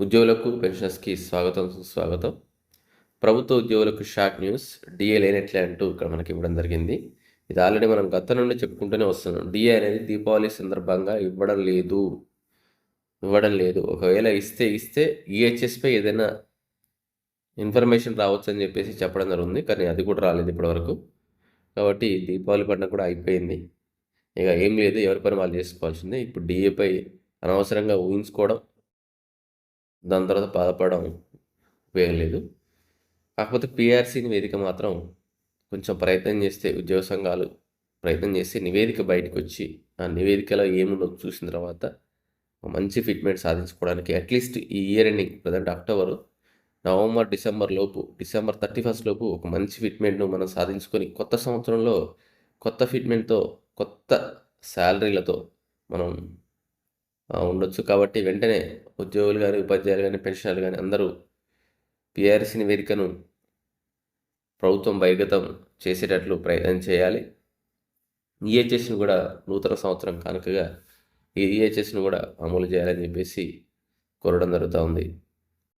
ఉద్యోగులకు పెన్షనర్స్కి స్వాగతం సుస్వాగతం. ప్రభుత్వ ఉద్యోగులకు షాక్ న్యూస్ డిఏ లేనట్లే అంటూ ఇక్కడ మనకి ఇవ్వడం జరిగింది. ఇది ఆల్రెడీ మనం గత నుండి చెప్పుకుంటూనే వస్తున్నాం. డిఏ అనేది దీపావళి సందర్భంగా ఇవ్వడం లేదు. ఇవ్వడం లేదు. ఒకవేళ ఇస్తే ఇస్తే ఈహెచ్ఎస్పై ఏదైనా ఇన్ఫర్మేషన్ రావచ్చు అని చెప్పేసి చెప్పడం జరుగుతుంది. కానీ అది కూడా రాలేదు ఇప్పటివరకు. కాబట్టి దీపావళి పండుగ కూడా అయిపోయింది. ఇక ఏం లేదు. ఎవరి పని వాళ్ళు చేసుకోవాల్సిందే. ఇప్పుడు డిఏపై అనవసరంగా ఊహించుకోవడం దాని తర్వాత బాధపడడం వేయలేదు కాకపోతే పిఆర్సీని వేదిక మాత్రం కొంచెం ప్రయత్నం చేస్తే ఉద్యోగ సంఘాలు ప్రయత్నం చేస్తే నివేదిక బయటకు వచ్చి ఆ నివేదికలో ఏముందో చూసిన తర్వాత మంచి ఫిట్మెంట్ సాధించుకోవడానికి అట్లీస్ట్ ఈ year ending present October November December లోపు డిసెంబర్ థర్టీ ఫస్ట్ లోపు ఒక మంచి ఫిట్మెంట్ను మనం సాధించుకొని కొత్త సంవత్సరంలో కొత్త ఫిట్మెంట్తో కొత్త శాలరీలతో మనం ఉండొచ్చు. కాబట్టి వెంటనే ఉద్యోగులు కానీ ఉపాధ్యాయులు కానీ పెన్షనర్లు కానీ అందరూ పిఆర్సీ నివేదికను ప్రభుత్వం బహిర్గతం చేసేటట్లు ప్రయత్నం చేయాలి. ఈహెచ్ఎస్ని కూడా నూతన సంవత్సరం కనుకగా ఈ ఈహెచ్ఎస్ను కూడా అమలు చేయాలని చెప్పేసి కోరడం జరుగుతూ ఉంది.